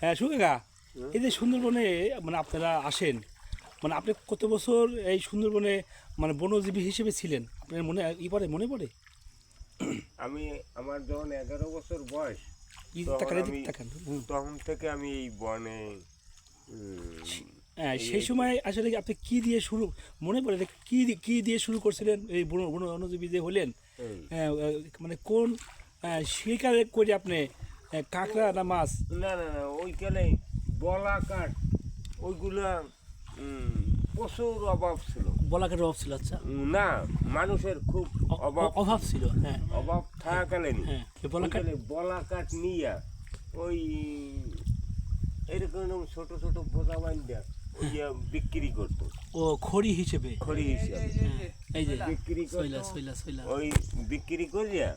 হ্যাঁ সুখেগা এই যে সুন্দরবনে মানে আপনারা আসেন মানে আপনি কত বছর এই সুন্দরবনে মানে বনজীবী হিসেবে ছিলেন? আপনার মনে ই পড়ে মনে পড়ে? আমি আমার যখন এগারো বছর বয়স তখন থেকে আমি এই বনে হ্যাঁ, সেই সময় আসলে কি আপনি কি দিয়ে শুরু মনে পড়ে কি কি দিয়ে শুরু করছিলেন এই বন বন- বনজীবী যে হলেন? হ্যাঁ, মানে কোন আহ, শিকার করে আপনি কাঁকড়া না মাছ? না না না ওইখানে বলা কাঠ ওইগুলা প্রচুর অভাব ছিল। বলাকের অভাব ছিল আচ্ছা। না মানুষের খুব অভাব অভাব ছিল হ্যাঁ। অভাব থাকাকালীন। হ্যাঁ এই বলাকার ওইখানে বলা কাঠ নিয়া ওই এরকম ছোট ছোট বোঝা বান্ধা বিক্রি করতো। ও খড়ি হিসেবে? খড়ি হিসাবে। হ্যাঁ, এই যে বিক্রি করতো। ওই বিক্রি করিয়া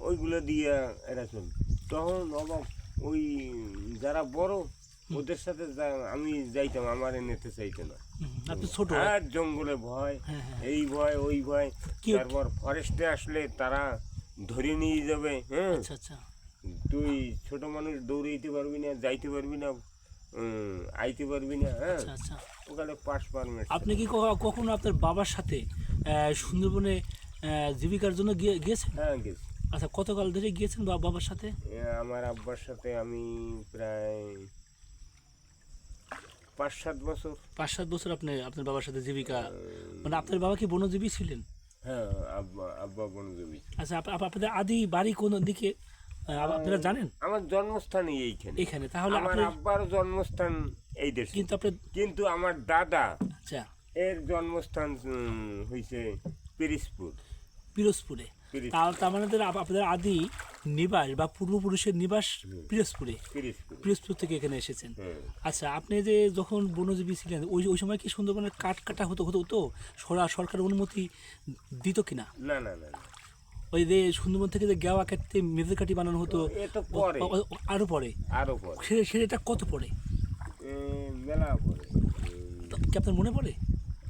ওইগুলো দিয়া এরা চল তখন অভাব ওই যারা বড় ওদের সাথে আমি যাইতাম আমার নিতে চাইতো না। আপনি ছোট। আর জঙ্গলে ভয় হ্যাঁ, হ্যাঁ। এই ভয় ওই ভয়। তারপর ফরেস্টে আসলে তারা ধরে নিয়ে যাবে হ্যাঁ। আচ্ছা আচ্ছা। তুই ছোট মানুষ দৌড়াইতে পারবি না যাইতে পারবি না আইতে পারবি না হ্যাঁ। আচ্ছা ওখানে পাস পারমিট। আপনি কি কখনো আপনার বাবার সাথে সুন্দরবনে জীবিকার জন্য গিয়ে গিয়েছেন? হ্যাঁ গেছি আচ্ছা কতকাল ধরে গিয়েছেন বাবার সাথে? আমার আব্বার সাথে আমি প্রায় পাঁচ সাত বছর। পাঁচ সাত বছর আপনি আপনার বাবার সাথে জীবিকা। মানে আপনার বাবা কি বনজীবী ছিলেন? হ্যাঁ আব্বা আব্বা বনজমি আচ্ছা আপনাদের আদি বাড়ি কোন দিকে? আপনারা জানেন? আমার জন্মস্থানই এইখানে। এখানে তাহলে আমার আব্বার জন্মস্থান এই দেশে। কিন্তু আপনার কিন্তু আমার দাদা আচ্ছা। এর জন্মস্থান হইছে পিরিসপুর পিরোজপুরে। তার মানে আপনাদের আদি নিবাস বা পূর্বপুরুষের নিবাস পিরোজপুরে। পিরোজপুর। থেকে এখানে এসেছেন। আচ্ছা আপনি যে যখন বনজীবী ছিলেন ওই ওই সময় কি সুন্দরবনের কাঠ কাটা হতো হতো তো সরা সরকার অনুমতি দিত কিনা না? না। ওই যে সুন্দরবন থেকে যে গেওয়া কাটতে মেজের কাঠি বানানো হতো আরও পরে। আরও পরে। সেটা কত মেলা পরে। কি আপনার মনে পড়ে?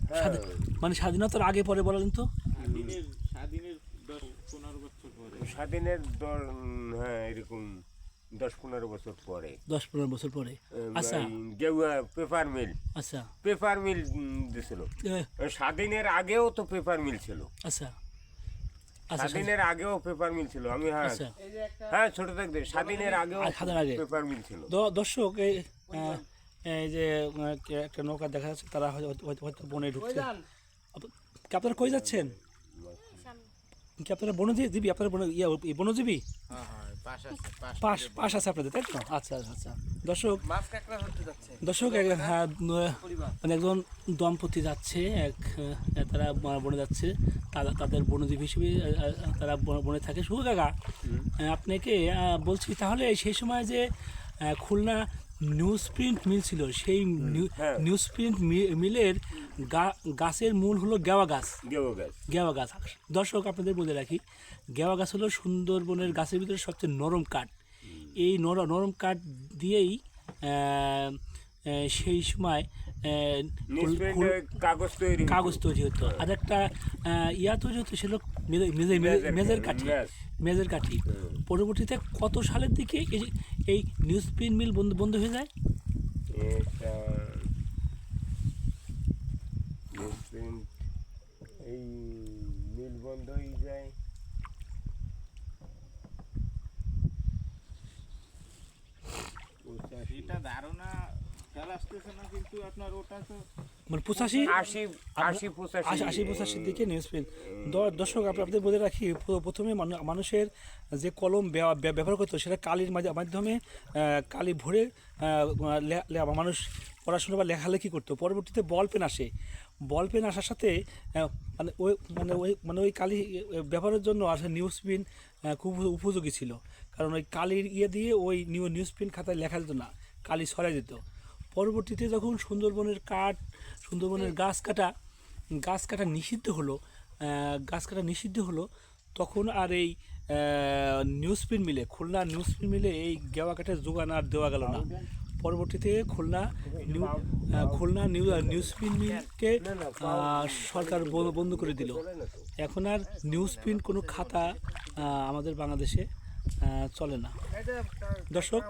হ্যাঁ। মানে স্বাধীনতার আগে পরে বলেন তো স্বাধীনের স্বাধীনের দশ পনেরো বছর পরে স্বাধীনের হ্যাঁ এরকম দশ পনেরো বছর পরে। দশ পনেরো বছর পরে। আচ্ছা। গেউয়া পেপার মিল। আচ্ছা। পেপার মিল দিছিল। স্বাধীনের আগেও তো পেপার মিল ছিল। আচ্ছা। আচ্ছা স্বাধীনের আগেও পেপার মিল ছিল। আমি হ্যাঁ। আচ্ছা। হ্যাঁ ছোট থাকতে স্বাধীনের আগেও আগে? পেপার মিল ছিল। দর্শক এই যে একটা নৌকা দেখা যাচ্ছে তারা হয়তো হয়তো- হয়তো বনে ঢুকছে। আপনারা কই যাচ্ছেন? কি আপনারা বনজীবী? দিবি আপনারা বন ইয়া বনজীবী? হ্যাঁ হ্যাঁ পাশ আছে পাশ আছে আপনাদের তাই তো? আচ্ছা আচ্ছা, আচ্ছা। দর্শক দর্শক হ্যাঁ, মানে একজন দম্পতি যাচ্ছে এক তারা বনে যাচ্ছে। তারা তাদের বনজীবী হিসেবে তারা বন- বনে থাকে। শুভ কাকা আপনাকে বলছি তাহলে সেই সময় যে খুলনা নিউজ প্রিন্ট মিল ছিল সেই হ্যাঁ। নিউজ প্রিন্ট মিলের গাছের মূল হলো গেওয়া গাছ। গেও গাছ। গেওয়া গাছ। দর্শক আপনাদের বলে রাখি গেওয়া গাছ হলো সুন্দরবনের গাছের ভিতরে সবচেয়ে নরম কাঠ। এই নরম নরম কাঠ দিয়েই সেই সময় কাগজ তৈরি হতো। কাগজ তৈরি হতো। আর একটা ইয়া তৈরি হতো সেটা মেজের কাঠি মেজের কাঠি। পরবর্তীতে কত সালের দিকে এই নিউজ প্রিন্ট মিল বন্ধ বন্ধ হয়ে যায়? এই মিল বন্ধ হয়ে যায়। আসতেছে না কিন্তু আপনার ওটা তো মানে পঁচাশি? আশি আশি পঁচাশি। আশি আশি পঁচাশির দিকে নিউজ প্রিন্ট দর্শক আপনাদের বলে রাখি প্রথমে মানুষের যে কলম ব্যা- ব্যা- ব্যবহার করতো সেটা কালির মাঝে- মাধ্যমে কালি ভরে লে- লে- মানুষ পড়াশোনা বা লেখালেখি করতো। পরবর্তীতে বল পেন আসে। বল পেন আসার সাথে মানে ওই মানে ওই মানে ওই কালি ব্যবহারের জন্য আসলে নিউজ প্রিন্ট খুব উপযোগী ছিল। কারণ ওই কালির ইয়ে দিয়ে ওই নিউ নিউজ প্রিন্ট খাতায় লেখা যেত না কালি সরাই যেত। পরবর্তীতে যখন সুন্দরবনের কাঠ, সুন্দরবনের গাছ কাটা গাছ কাটা নিষিদ্ধ হলো গাছ কাটা নিষিদ্ধ হলো, তখন আর এই নিউজ প্রিন্ট মিলে, খুলনা নিউজ প্রিন্ট মিলে এই গেওয়া কাঠের যোগান আর দেওয়া গেল না। পরবর্তীতে Khulna new Khulna new news print মিলকে সরকার বন্ধ করে দিল। এখন আর নিউজ প্রিন্ট কোনো খাতা আমাদের বাংলাদেশে চলে না। দর্শক